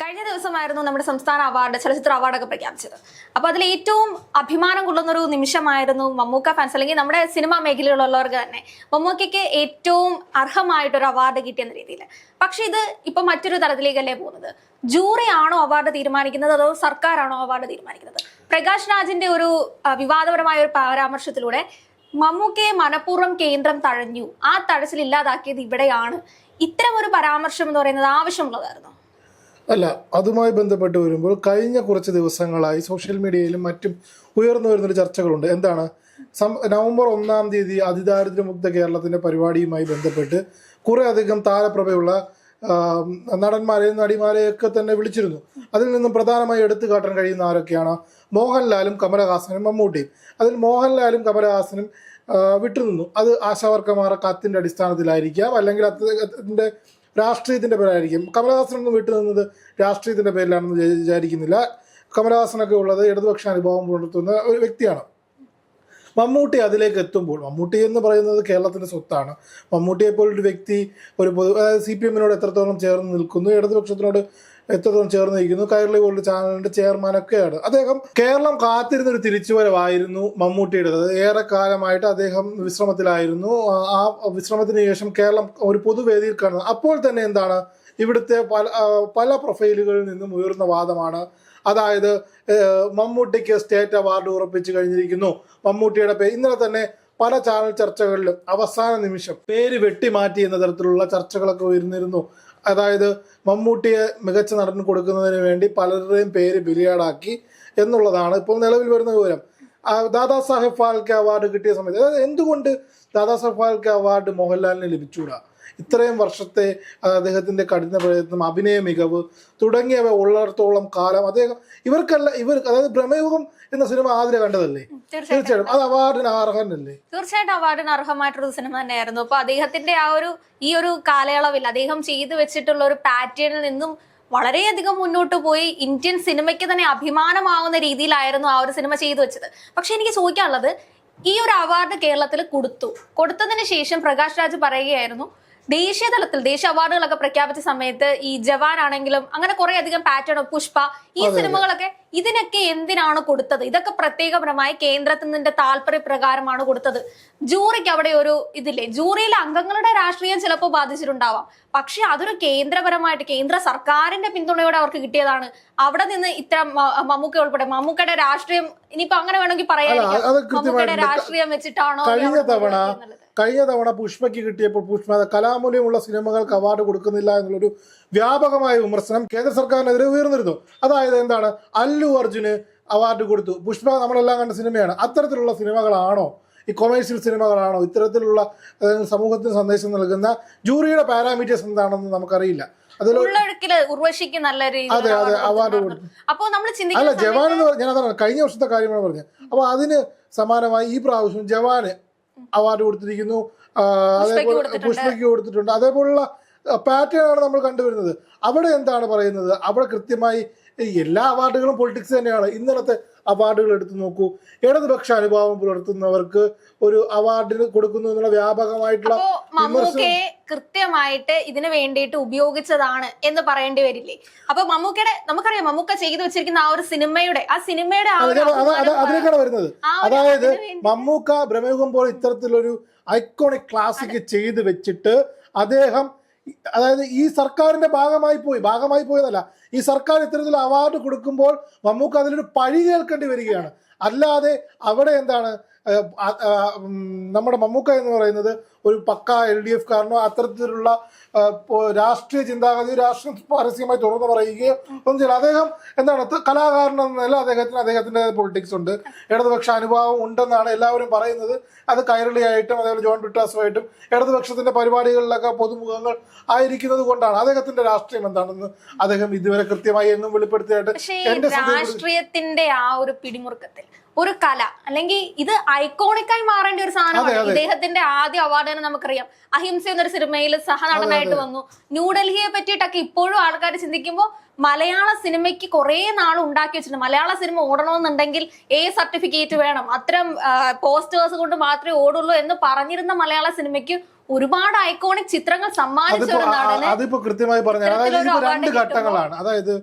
കഴിഞ്ഞ ദിവസമായിരുന്നു നമ്മുടെ സംസ്ഥാന അവാർഡ് ചലച്ചിത്ര അവാർഡൊക്കെ പ്രഖ്യാപിച്ചത്. അപ്പൊ അതിൽ ഏറ്റവും അഭിമാനം കൊള്ളുന്ന ഒരു നിമിഷമായിരുന്നു മമ്മൂക്ക ഫാൻസ് അല്ലെങ്കിൽ നമ്മുടെ സിനിമാ മേഖലയിലുള്ളവർക്ക് തന്നെ മമ്മൂക്കയ്ക്ക് ഏറ്റവും അർഹമായിട്ടൊരു അവാർഡ് കിട്ടിയെന്ന രീതിയിൽ. പക്ഷെ ഇത് ഇപ്പൊ മറ്റൊരു തലത്തിലേക്കല്ലേ പോകുന്നത്? ജൂറി ആണോ അവാർഡ് തീരുമാനിക്കുന്നത്? അതോ സർക്കാരാണോ അവാർഡ് തീരുമാനിക്കുന്നത്? പ്രകാശ് രാജിന്റെ ഒരു വിവാദപരമായ ഒരു പരാമർശത്തിലൂടെ മമ്മൂക്കയെ മനഃപൂർവം കേന്ദ്രം തഴഞ്ഞു. ആ തഴച്ചിൽ ഇല്ലാതാക്കിയത് ഇവിടെയാണ്. ഇത്തരം ഒരു പരാമർശം എന്ന് പറയുന്നത് ആവശ്യമുള്ളതായിരുന്നു. അല്ല അതുമായി ബന്ധപ്പെട്ട് വരുമ്പോൾ കഴിഞ്ഞ കുറച്ച് ദിവസങ്ങളായി സോഷ്യൽ മീഡിയയിലും മറ്റും ഉയർന്നു വരുന്നൊരു ചർച്ചകളുണ്ട്. എന്താണ്? നവംബർ ഒന്നാം തീയതി അതിദാരിദ്ര്യമുക്ത കേരളത്തിന്റെ പരിപാടിയുമായി ബന്ധപ്പെട്ട് കുറേ അധികം താരപ്രഭയുള്ള നടന്മാരെയും നടിമാരെയൊക്കെ തന്നെ വിളിച്ചിരുന്നു. അതിൽ നിന്നും പ്രധാനമായി എടുത്തു കാട്ടാൻ കഴിയുന്ന ആരൊക്കെയാണ്? മോഹൻലാലും കമലഹാസനും മമ്മൂട്ടിയും അതിൽ മോഹൻലാലും കമലഹാസനും വിട്ടുനിന്നു. അത് ആശാവർക്കമാരുടെ കത്തിന്റെ അടിസ്ഥാനത്തിലായിരിക്കാം. അല്ലെങ്കിൽ അദ്ദേഹത്തിന്റെ രാഷ്ട്രീയത്തിന്റെ പേരായിരിക്കും. കമലഹാസനൊന്നും വിട്ടുനിന്നത് രാഷ്ട്രീയത്തിന്റെ പേരിലാണെന്ന് വിചാ- വിചാരിക്കുന്നില്ല. കമലഹാസനൊക്കെ ഉള്ളത് ഇടതുപക്ഷ അനുഭവം പുലർത്തുന്ന ഒരു വ്യക്തിയാണ്. മമ്മൂട്ടി അതിലേക്ക് എത്തുമ്പോൾ മമ്മൂട്ടി എന്ന് പറയുന്നത് കേരളത്തിന്റെ സ്വത്താണ്. മമ്മൂട്ടിയെ പോലൊരു വ്യക്തി ഒരു പൊതു അതായത് സി പി എമ്മിനോട് എത്രത്തോളം ചേർന്ന് നിൽക്കുന്നു ഇടതുപക്ഷത്തിനോട് എത്രത്തോളം ചേർന്ന് നിൽക്കുന്നു. കൈരളി ഗോൾഡ് ചാനലിന്റെ ചെയർമാനൊക്കെയാണ്. അദ്ദേഹം കേരളം കാത്തിരുന്ന ഒരു തിരിച്ചുവരവായിരുന്നു മമ്മൂട്ടിയുടെ. ഏറെ കാലമായിട്ട് അദ്ദേഹം വിശ്രമത്തിലായിരുന്നു. ആ- വിശ്രമത്തിന് ശേഷം കേരളം ഒരു പൊതുവേദിയിൽ കാണുന്നത് അപ്പോൾ തന്നെ എന്താണ്? ഇവിടുത്തെ പല പല പ്രൊഫൈലുകളിൽ നിന്നും ഉയർന്ന വാദമാണ്. അതായത് മമ്മൂട്ടിക്ക് സ്റ്റേറ്റ് അവാർഡ് ഉറപ്പിച്ചു കഴിഞ്ഞിരിക്കുന്നു. മമ്മൂട്ടിയുടെ പേര് ഇന്നലെ തന്നെ പല ചാനൽ ചർച്ചകളിലും അവസാന നിമിഷം പേര് വെട്ടിമാറ്റി എന്ന തരത്തിലുള്ള ചർച്ചകളൊക്കെ ഉയർന്നിരുന്നു. അതായത് മമ്മൂട്ടിയെ മികച്ച നടൻ കൊടുക്കുന്നതിന് വേണ്ടി പലരുടെയും പേര് ബിലിയാടാക്കി എന്നുള്ളതാണ് ഇപ്പോൾ നിലവിൽ വരുന്ന വിവരം. ദാദാസാഹേബ് ദാദാ സാഹേബ് ഫാൽക്കെ അവാർഡ് കിട്ടിയ സമയത്ത് അതായത് എന്തുകൊണ്ട് ദാദാ സാഹേബ് ഫാൽക്കെ അവാർഡ് മോഹൻലാലിന് ലഭിച്ചുകൂടാ? ഇത്രയും വർഷത്തെ അദ്ദേഹത്തിന്റെ അദ്ദേഹത്തിന്റെ കഠിന പ്രയത്നം അഭിനയ മികവ് തുടങ്ങിയവ ഉള്ളിടത്തോളം കാലം അദ്ദേഹം ഇവർക്കല്ല ഇവർ അതായത് ഭ്രമയുഗം എന്ന സിനിമ ആതിര കണ്ടതല്ലേ? തീർച്ചയായിട്ടും. അത് അവാർഡിന് അർഹനല്ലേ? തീർച്ചയായിട്ടും അവാർഡിന് അർഹമായിട്ടൊരു സിനിമ തന്നെയായിരുന്നു. അപ്പൊ അദ്ദേഹത്തിന്റെ ആ ഒരു ഈ ഒരു കാലയളവിൽ അദ്ദേഹം ചെയ്തു വെച്ചിട്ടുള്ള ഒരു പാറ്റേണിൽ നിന്നും വളരെയധികം മുന്നോട്ട് പോയി ഇന്ത്യൻ സിനിമയ്ക്ക് തന്നെ അഭിമാനമാവുന്ന രീതിയിലായിരുന്നു ആ ഒരു സിനിമ ചെയ്തു വെച്ചത്. പക്ഷെ എനിക്ക് ചോദിക്കാനുള്ളത് ഈ ഒരു അവാർഡ് കേരളത്തിൽ കൊടുത്തു. കൊടുത്തതിന് ശേഷം പ്രകാശ് രാജ് പറയുകയായിരുന്നു ദേശീയ തലത്തിൽ ദേശീയ അവാർഡുകളൊക്കെ പ്രഖ്യാപിച്ച സമയത്ത് ഈ ജവാൻ ആണെങ്കിലും അങ്ങനെ കുറെ അധികം പാറ്റേൺ പുഷ്പ ഈ സിനിമകളൊക്കെ ഇതിനൊക്കെ എന്തിനാണ് കൊടുത്തത്? ഇതൊക്കെ പ്രത്യേകപരമായി കേന്ദ്രത്തിന്റെ നിന്റെ താല്പര്യപ്രകാരമാണ് കൊടുത്തത്. ജൂറിക്ക് അവിടെ ഒരു ഇതില്ലേ? ജൂറിയിലെ അംഗങ്ങളുടെ രാഷ്ട്രീയം ചിലപ്പോൾ ബാധിച്ചിട്ടുണ്ടാവാം. പക്ഷെ അതൊരു കേന്ദ്രപരമായിട്ട് കേന്ദ്ര സർക്കാരിന്റെ പിന്തുണയോടെ അവർക്ക് കിട്ടിയതാണ്. അവിടെ നിന്ന് ഇത്ര മമ്മൂക്ക ഉൾപ്പെടെ മമ്മൂക്കയുടെ രാഷ്ട്രീയം ഇനിയിപ്പോ അങ്ങനെ വേണമെങ്കിൽ പറയാം മമ്മൂക്കയുടെ രാഷ്ട്രീയം വെച്ചിട്ടാണോ കഴിഞ്ഞ തവണ? കഴിഞ്ഞ തവണ പുഷ്പയ്ക്ക് കിട്ടിയപ്പോൾ പുഷ്പ കലാമൂല്യമുള്ള സിനിമകൾക്ക് അവാർഡ് കൊടുക്കുന്നില്ല എന്നുള്ളൊരു വ്യാപകമായ വിമർശനം കേന്ദ്ര സർക്കാരിനെതിരെ ഉയർന്നിരുന്നു. അതായത് എന്താണ്? അല്ലു അർജുന് അവാർഡ് കൊടുത്തു. പുഷ്പ നമ്മളെല്ലാം കണ്ട സിനിമയാണ്. അത്തരത്തിലുള്ള സിനിമകളാണോ? ഈ കൊമേഴ്ഷ്യൽ സിനിമകളാണോ? ഇത്തരത്തിലുള്ള സമൂഹത്തിന് സന്ദേശം നൽകുന്ന ജൂറിയുടെ പാരാമീറ്റേഴ്സ് എന്താണെന്ന് നമുക്കറിയില്ല. ഉള്ളൊഴുക്കിൽ ഉർവശിക്ക് നല്ല അതെ അതെ അവാർഡ് കൊടുത്തിട്ടുണ്ടായിരുന്നു. കൊടുത്തു. അപ്പോ നമ്മൾ അല്ല ജവാൻ എന്ന് ഞാൻ അതാണ് കഴിഞ്ഞ വർഷത്തെ കാര്യമാണ് പറഞ്ഞത്. അപ്പൊ അതിന് സമാനമായി ഈ പ്രാവശ്യം ജവാന് അവാർഡ് കൊടുത്തിരിക്കുന്നു. അതേപോലെ. പുഷ്പയ്ക്ക് കൊടുത്തിട്ടുണ്ട്. അതേപോലുള്ള പാറ്റേൺ ആണ് നമ്മൾ കണ്ടുവരുന്നത്. അവിടെ എന്താണ് പറയുന്നത്? അവിടെ കൃത്യമായി എല്ലാ അവാർഡുകളും പൊളിറ്റിക്സ് തന്നെയാണ്. ഇന്നലത്തെ അവാർഡുകൾ എടുത്തു നോക്കൂ. ഇടതുപക്ഷ അനുഭാവം പുലർത്തുന്നവർക്ക് ഒരു അവാർഡിന് കൊടുക്കുന്നു എന്നുള്ള വ്യാപകമായിട്ടുള്ള കൃത്യമായിട്ട് ഇതിന് വേണ്ടിയിട്ട് ഉപയോഗിച്ചതാണ് എന്ന് പറയേണ്ടി വരില്ലേ? അപ്പൊ മമ്മൂക്കയുടെ നമുക്കറിയാം മമ്മൂക്ക ചെയ്തു വെച്ചിരിക്കുന്ന ആ ഒരു സിനിമയുടെ ആ സിനിമയുടെ അതിലേക്കാണ് വരുന്നത്. അതായത് മമ്മൂക്ക ഭ്രമയുഗം പോലെ ഇത്തരത്തിലൊരു ഐക്കോണിക് ക്ലാസിക് ചെയ്ത് വെച്ചിട്ട് അദ്ദേഹം അതായത് ഈ സർക്കാരിന്റെ ഭാഗമായി പോയി ഭാഗമായി പോയതല്ല. ഈ സർക്കാർ ഇത്തരത്തിൽ അവാർഡ് കൊടുക്കുമ്പോൾ മമ്മൂക്ക അതിലൊരു പഴി കേൾക്കേണ്ടി വരികയാണ്. അല്ലാതെ അവിടെ എന്താണ് നമ്മുടെ മമ്മൂക്ക എന്ന് പറയുന്നത് ഒരു പക്ക എൽ ഡി എഫ് കാരനോ അത്തരത്തിലുള്ള രാഷ്ട്രീയ ചിന്താഗതി രാഷ്ട്രീയ പരസ്യമായി തുറന്നു പറയുകയോ ഒന്നും ചെയ്യില്ല. അദ്ദേഹം എന്താണ് കലാകാരൻ എന്ന നില അദ്ദേഹത്തിന് അദ്ദേഹത്തിന്റെ പൊളിറ്റിക്സ് ഉണ്ട്. ഇടതുപക്ഷ അനുഭാവം ഉണ്ടെന്നാണ് എല്ലാവരും പറയുന്നത്. അത് കൈരളിയായിട്ടും അതേപോലെ ജോൺ ബിട്ടാസുമായിട്ടും ഇടതുപക്ഷത്തിന്റെ പരിപാടികളിലൊക്കെ പൊതുമുഖങ്ങൾ ആയിരിക്കുന്നത് കൊണ്ടാണ്. അദ്ദേഹത്തിന്റെ രാഷ്ട്രീയം എന്താണെന്ന് അദ്ദേഹം ഇതുവരെ കൃത്യമായി എന്നും വെളിപ്പെടുത്തിയായിട്ട് രാഷ്ട്രീയത്തിന്റെ ആ ഒരു പിടിമുറുക്കത്തിൽ ഒരു കല. അല്ലെങ്കിൽ ഇത് ഐക്കോണിക്കായി മാറേണ്ട ഒരു സാധനമാണ്. ഇദ്ദേഹത്തിന്റെ ആദ്യ അവാർഡ് തന്നെ നമുക്കറിയാം. അഹിംസ എന്നൊരു സിനിമയിൽ സഹനടനായിട്ട് വന്നു. ന്യൂഡൽഹിയെ പറ്റിയിട്ടൊക്കെ ഇപ്പോഴും ആൾക്കാർ ചിന്തിക്കുമ്പോൾ മലയാള സിനിമയ്ക്ക് കുറെ നാൾ ഉണ്ടാക്കി വെച്ചിട്ടുണ്ട്. മലയാള സിനിമ ഓടണമെന്നുണ്ടെങ്കിൽ എ സർട്ടിഫിക്കറ്റ് വേണം. അത്തരം പോസ്റ്റേഴ്സ് കൊണ്ട് മാത്രമേ ഓടുള്ളൂ എന്ന് പറഞ്ഞിരുന്ന മലയാള സിനിമയ്ക്ക് ഒരുപാട് ഐക്കോണിക് ചിത്രങ്ങൾ സമ്മാനിച്ചു അതിപ്പോ കൃത്യമായി പറഞ്ഞു അതായത് രണ്ട് ഘട്ടങ്ങളാണ്. അതായത്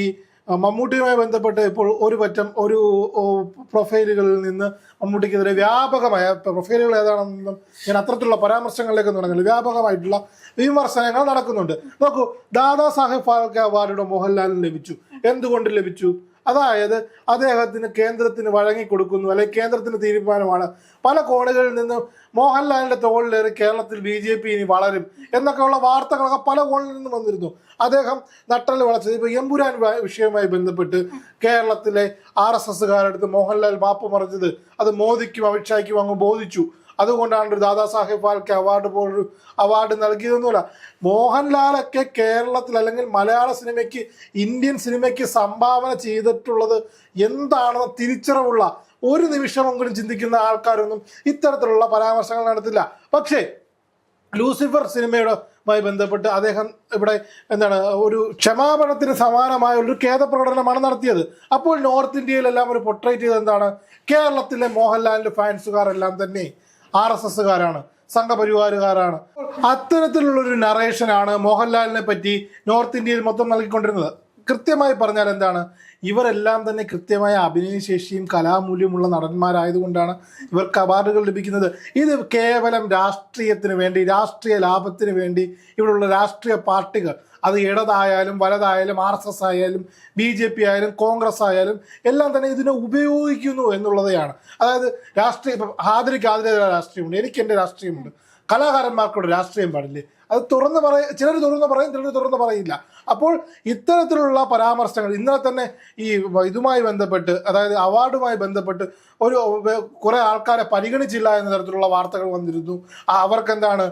ഈ മമ്മൂട്ടിയുമായി ബന്ധപ്പെട്ട് ഇപ്പോൾ ഒരു പറ്റം ഒരു പ്രൊഫൈലുകളിൽ നിന്ന് മമ്മൂട്ടിക്കെതിരെ വ്യാപകമായ പ്രൊഫൈലുകൾ ഏതാണെന്നും ഞാൻ അത്തരത്തിലുള്ള പരാമർശങ്ങളിലേക്ക് തുടങ്ങുന്നത് വ്യാപകമായിട്ടുള്ള വിമർശനങ്ങൾ നടക്കുന്നുണ്ട്. നോക്കൂ ദാദാ സാഹേബ് ഫാൽക്കെ അവാർഡ് മോഹൻലാലിന് ലഭിച്ചു. എന്തുകൊണ്ട് ലഭിച്ചു? അതായത് അദ്ദേഹത്തിന് കേന്ദ്രത്തിന് വഴങ്ങിക്കൊടുക്കുന്നു അല്ലെങ്കിൽ കേന്ദ്രത്തിന് തീരുമാനമാണ്. പല കോണുകളിൽ നിന്നും മോഹൻലാലിന്റെ തോളിലേറി കേരളത്തിൽ ബി ജെ പി ഇനി വളരും എന്നൊക്കെയുള്ള വാർത്തകളൊക്കെ പല കോണിൽ നിന്നും വന്നിരുന്നു. അദ്ദേഹം നട്ടൽ വളച്ചത്. ഇപ്പൊ എമ്പുരാൻ വിഷയവുമായി ബന്ധപ്പെട്ട് കേരളത്തിലെ ആർ എസ് എസ്സുകാരടുത്ത് മോഹൻലാൽ മാപ്പ് പറഞ്ഞത് അത് മോദിക്കും അമിത്ഷായ്ക്കും അങ്ങ് ബോധിച്ചു. അതുകൊണ്ടാണ് ഒരു ദാദാ സാഹേബ് ഫാൽക്കെ അവാർഡ് പോലൊരു അവാർഡ് നൽകിയതൊന്നുമില്ല. മോഹൻലാലൊക്കെ കേരളത്തിൽ അല്ലെങ്കിൽ മലയാള സിനിമയ്ക്ക് ഇന്ത്യൻ സിനിമയ്ക്ക് സംഭാവന ചെയ്തിട്ടുള്ളത് എന്താണെന്ന് തിരിച്ചറിവുള്ള ഒരു നിമിഷമെങ്കിലും ചിന്തിക്കുന്ന ആൾക്കാരൊന്നും ഇത്തരത്തിലുള്ള പരാമർശങ്ങൾ നടത്തില്ല. പക്ഷേ ലൂസിഫർ സിനിമയുടെ മായി ബന്ധപ്പെട്ട് അദ്ദേഹം ഇവിടെ എന്താണ് ഒരു ക്ഷമാപണത്തിന് സമാനമായ ഒരു ഖേദപ്രകടനമാണ് നടത്തിയത്. അപ്പോൾ നോർത്ത് ഇന്ത്യയിലെല്ലാം ഒരു പൊട്രേറ്റ് ചെയ്ത് എന്താണ്? കേരളത്തിലെ മോഹൻലാലിന്റെ ഫാൻസുകാരെല്ലാം തന്നെ ആർ എസ് എസ്സുകാരാണ് സംഘപരിവാരുകാരാണ് അത്തരത്തിലുള്ള ഒരു നറേഷനാണ് മോഹൻലാലിനെ പറ്റി നോർത്ത് ഇന്ത്യയിൽ മൊത്തം നൽകിക്കൊണ്ടിരുന്നത്. കൃത്യമായി പറഞ്ഞാൽ എന്താണ്? ഇവരെല്ലാം തന്നെ കൃത്യമായ അഭിനയശേഷിയും കലാമൂല്യമുള്ള നടന്മാരായതുകൊണ്ടാണ് ഇവർക്ക് അവാർഡുകൾ ലഭിക്കുന്നത്. ഇത് കേവലം രാഷ്ട്രീയത്തിന് വേണ്ടി രാഷ്ട്രീയ ലാഭത്തിന് വേണ്ടി ഇവിടെയുള്ള രാഷ്ട്രീയ പാർട്ടികൾ അത് ഇടതായാലും വലതായാലും ആർ എസ് എസ് ആയാലും ബി ജെ പി ആയാലും കോൺഗ്രസ് ആയാലും എല്ലാം തന്നെ ഇതിനെ ഉപയോഗിക്കുന്നു എന്നുള്ളതാണ് അതായത് രാഷ്ട്രീയ ഹാദിരിക്ക് ഹാദിര രാഷ്ട്രീയമുണ്ട് എനിക്ക് എന്റെ രാഷ്ട്രീയമുണ്ട് കലാകാരന്മാർക്കൂടെ രാഷ്ട്രീയം പാടില്ലേ? അത് തുറന്ന് പറയ ചിലർ തുറന്ന് പറയും ചിലർ തുറന്ന് പറയില്ല. അപ്പോൾ ഇത്തരത്തിലുള്ള പരാമർശങ്ങൾ ഇന്നലെ തന്നെ ഈ ഇതുമായി ബന്ധപ്പെട്ട് അതായത് അവാർഡുമായി ബന്ധപ്പെട്ട് ഒരു കുറേ ആൾക്കാരെ പരിഗണിച്ചില്ല എന്ന തരത്തിലുള്ള വാർത്തകൾ വന്നിരുന്നു. അവർക്ക് എന്താണ്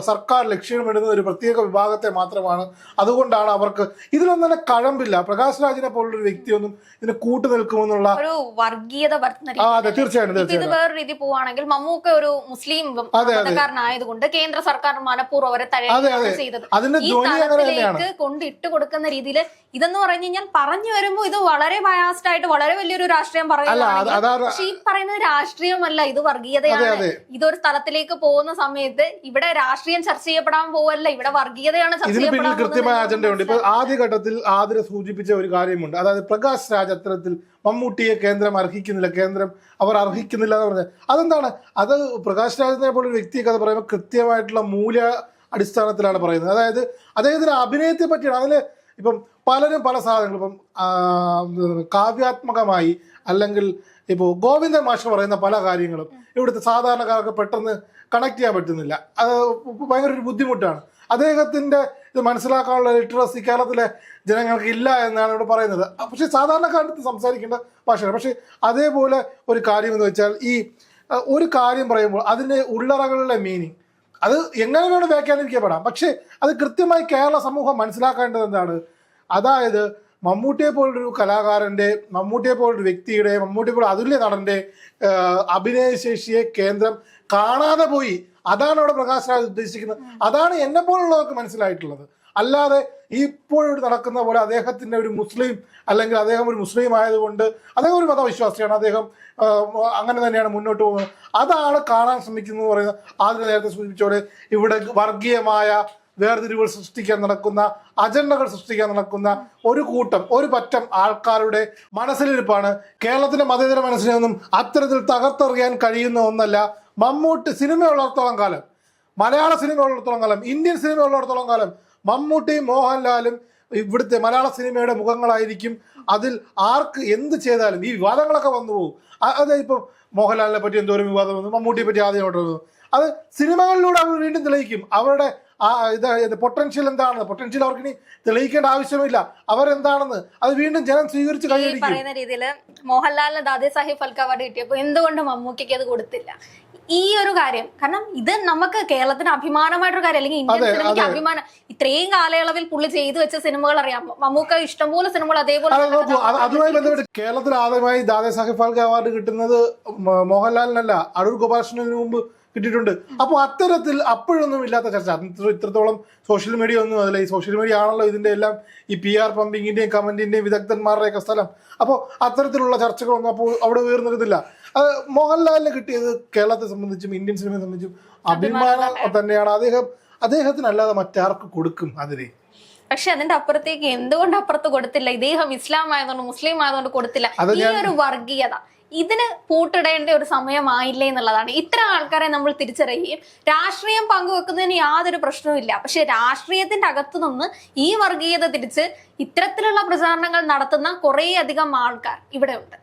സർക്കാർ ലക്ഷ്യമിടുന്ന ഒരു പ്രത്യേക വിഭാഗത്തെ മാത്രമാണ്. അതുകൊണ്ടാണ് അവർക്ക് ഇതിലൊന്നും തന്നെ കഴമ്പില്ല. പ്രകാശ് രാജിനെ പോലുള്ള ഒരു വ്യക്തിയൊന്നും ഇതിന് കൂട്ടു നിൽക്കുമെന്നുള്ള ഒരു വർഗീയത അതെ ഇത് വേറെ രീതി പോവാണെങ്കിൽ മമ്മൂക്ക ഒരു മുസ്ലിം. കേന്ദ്ര സർക്കാർ മനഃപൂർവം അവരെ. ചെയ്തത്. അതിന്റെ ജോലി അങ്ങനെ തന്നെയാണ്. ഇട്ട് കൊടുക്കുന്ന രീതിയിൽ ഇതെന്ന് പറഞ്ഞു കഴിഞ്ഞാൽ പറഞ്ഞു വരുമ്പോൾ ഇത് വളരെ ബയാസ്ഡ് ആയിട്ട് വളരെ വലിയൊരു രാഷ്ട്രീയം പക്ഷെ ഈ പറയുന്നത് രാഷ്ട്രീയമല്ല ഇത് വർഗീയതയാണ്. ഇതൊരു സ്ഥലത്തിലേക്ക് പോകുന്ന സമയത്ത് ഇവിടെ രാഷ്ട്രീയം ചർച്ച ചെയ്യപ്പെടാൻ പോവല്ല ഇവിടെ വർഗീയതയാണ് ചർച്ച ചെയ്യപ്പെടാൻ കൃത്യമായ അജണ്ടയുണ്ട് ഇപ്പൊ ആദ്യഘട്ടത്തിൽ ആതിര സൂചിപ്പിച്ച ഒരു കാര്യമുണ്ട്. അതായത് പ്രകാശ് രാജ് അത്തരത്തിൽ മമ്മൂട്ടിയെ കേന്ദ്രം അർഹിക്കുന്നില്ല കേന്ദ്രം അവർ അർഹിക്കുന്നില്ല എന്ന് പറഞ്ഞത് അതെന്താണ്? അത് പ്രകാശ് രാജിനെ പോലെ ഒരു വ്യക്തിയൊക്കെ അത് പറയുമ്പോൾ കൃത്യമായിട്ടുള്ള മൂല്യ അടിസ്ഥാനത്തിലാണ് പറയുന്നത്. അതായത് അദ്ദേഹത്തിന്റെ അഭിനയത്തെ പറ്റിയാണ്. അതിൽ ഇപ്പം പലരും പല സാധനങ്ങൾ ഇപ്പം കാവ്യാത്മകമായി അല്ലെങ്കിൽ ഇപ്പോൾ ഗോവിന്ദൻ മാഷ് പറയുന്ന പല കാര്യങ്ങളും ഇവിടുത്തെ സാധാരണക്കാർക്ക് പെട്ടെന്ന് കണക്ട് ചെയ്യാൻ പറ്റുന്നില്ല. അത് ഭയങ്കര ഒരു ബുദ്ധിമുട്ടാണ്. അദ്ദേഹത്തിന്റെ ഇത് മനസ്സിലാക്കാനുള്ള ലിറ്ററസി കേരളത്തിലെ ജനങ്ങൾക്ക് ഇല്ല എന്നാണ് ഇവിടെ പറയുന്നത്. പക്ഷേ സാധാരണക്കാരുടെ സംസാരിക്കേണ്ട ഭാഷയാണ്. പക്ഷേ അതേപോലെ ഒരു കാര്യം എന്ന് വെച്ചാൽ ഈ ഒരു കാര്യം പറയുമ്പോൾ അതിന്റെ ഉള്ളറകളിലെ മീനിങ് അത് എങ്ങനെ വേണം വ്യാഖ്യാനിക്കപ്പെടാം പക്ഷേ അത് കൃത്യമായി കേരള സമൂഹം മനസ്സിലാക്കേണ്ടത് എന്താണ്? അതായത് മമ്മൂട്ടിയെ പോലൊരു കലാകാരന്റെ മമ്മൂട്ടിയെ പോലൊരു വ്യക്തിയുടെ മമ്മൂട്ടിയെ പോലെ അതുല്യ നടന്റെ അഭിനയശേഷിയെ കേന്ദ്രം കാണാതെ പോയി അതാണ് അവിടെ പ്രകാശ് രാജ് ഉദ്ദേശിക്കുന്നത്. അതാണ് എന്നെ പോലുള്ളവർക്ക് മനസ്സിലായിട്ടുള്ളത്. അല്ലാതെ ഇപ്പോഴും നടക്കുന്ന പോലെ അദ്ദേഹത്തിന്റെ ഒരു മുസ്ലിം അല്ലെങ്കിൽ അദ്ദേഹം ഒരു മുസ്ലിം ആയതുകൊണ്ട് അദ്ദേഹം ഒരു മതവിശ്വാസിയാണ്. അദ്ദേഹം അങ്ങനെ തന്നെയാണ് മുന്നോട്ട് പോകുന്നത്. അതാണ് കാണാൻ ശ്രമിക്കുന്നത് പറയുന്നത്. ആദ്യം നേരത്തെ സൂചിപ്പിച്ചോടെ ഇവിടെ വർഗീയമായ വേർതിരിവുകൾ സൃഷ്ടിക്കാൻ നടക്കുന്ന അജണ്ടകൾ സൃഷ്ടിക്കാൻ നടക്കുന്ന ഒരു കൂട്ടം ഒരു പറ്റം ആൾക്കാരുടെ മനസ്സിലിരിപ്പാണ്. കേരളത്തിന്റെ മതേതര മനസ്സിനെ ഒന്നും അത്തരത്തിൽ തകർത്തെറിയാൻ കഴിയുന്ന ഒന്നല്ല മമ്മൂട്ടി സിനിമ ഉള്ളിടത്തോളം കാലം മലയാള സിനിമ ഉള്ളിടത്തോളം കാലം ഇന്ത്യൻ സിനിമ ഉള്ളിടത്തോളം കാലം മമ്മൂട്ടിയും മോഹൻലാലും ഇവിടുത്തെ മലയാള സിനിമയുടെ മുഖങ്ങളായിരിക്കും. അതിൽ ആർക്ക് എന്ത് ചെയ്താലും ഈ വിവാദങ്ങളൊക്കെ വന്നു പോകും. അതെ ഇപ്പം മോഹൻലാലിനെ പറ്റി എന്തോരം വിവാദം വന്നു മമ്മൂട്ടിയെ പറ്റി ആദ്യം വന്നു. അത് സിനിമകളിലൂടെ അവർ വീണ്ടും തെളിയിക്കും. അവരുടെ ആ ഇത് പൊട്ടൻഷ്യൽ എന്താണെന്ന് പൊട്ടൻഷ്യൽ അവർക്ക് ഇനി തെളിയിക്കേണ്ട ആവശ്യമില്ല. അവരെന്താണെന്ന് അത് വീണ്ടും ജനം സ്വീകരിച്ച് കൈയടിക്കും പറയുന്ന രീതിയിൽ മോഹൻലാലിന് ദാദേ സാഹിബ് ഫൽക്കാവാർഡ് കിട്ടിയപ്പോൾ എന്തുകൊണ്ട് മമ്മൂക്കയ്ക്ക് അത് കൊടുത്തില്ല? ഈ ഒരു കാര്യം. കാരണം ഇത് നമുക്ക് കേരളത്തിന് അഭിമാനമായിട്ടൊരു കാര്യം. അല്ലെങ്കിൽ ഇന്ത്യൻ സിനിമയ്ക്ക് അഭിമാനം. ഇത്രയും കാലയളവിൽ പുള്ളി ചെയ്തു വെച്ച സിനിമകൾ അറിയാം. മമ്മൂക്ക ഇഷ്ടംപോലെ സിനിമകൾ അതേപോലെ അതുമായി ബന്ധപ്പെട്ട് കേരളത്തിൽ ആദ്യമായി ദാദാ സാഹിബ് ഫാൽക്കെ അവാർഡ് കിട്ടുന്നത് മോഹൻലാലിനല്ല. അടൂർ ഗോപാലകൃഷ്ണന് മുമ്പ് കിട്ടിയിട്ടുണ്ട്. അപ്പോൾ അത്തരത്തിൽ അപ്പോഴൊന്നും ഇല്ലാത്ത ചർച്ച. ഇത്രത്തോളം സോഷ്യൽ മീഡിയ ഒന്നും അതല്ല. ഈ സോഷ്യൽ മീഡിയ ആണല്ലോ ഇതിന്റെ എല്ലാം ഈ പി ആർ പമ്പിങ്ങിന്റെയും കമന്റിന്റെയും വിദഗ്ധന്മാരുടെയൊക്കെ സ്ഥലം. അപ്പോൾ അത്തരത്തിലുള്ള ചർച്ചകളൊന്നും അപ്പോൾ അവിടെ ഉയർന്നിരുന്നില്ല. അത് മോഹൻലാലിന് കിട്ടിയത് കേരളത്തെ സംബന്ധിച്ചും ഇന്ത്യൻ സിനിമയെ സംബന്ധിച്ചും അഭിമാനം തന്നെയാണ്. അദ്ദേഹം അദ്ദേഹത്തിനല്ലാതെ മറ്റാർക്ക് കൊടുക്കും അതിന്? പക്ഷെ അതിന്റെ അപ്പുറത്തേക്ക് എന്തുകൊണ്ട് അപ്പുറത്ത് കൊടുത്തില്ല? ഇദ്ദേഹം ഇസ്ലാം ആയതുകൊണ്ട് മുസ്ലിം ആയതുകൊണ്ട് കൊടുത്തില്ല. ഈ ഒരു വർഗീയത. ഇതിന് പൂട്ടിടേണ്ട ഒരു സമയമായില്ലേ എന്നുള്ളതാണ്. ഇത്തരം ആൾക്കാരെ നമ്മൾ തിരിച്ചറിയുകയും രാഷ്ട്രീയം പങ്കുവെക്കുന്നതിന് യാതൊരു പ്രശ്നവുമില്ല പക്ഷെ രാഷ്ട്രീയത്തിന്റെ അകത്തു നിന്ന് ഈ വർഗീയത തിരിച്ച് ഇത്തരത്തിലുള്ള പ്രചാരണങ്ങൾ നടത്തുന്ന കുറേയധികം ആൾക്കാർ ഇവിടെ ഉണ്ട്.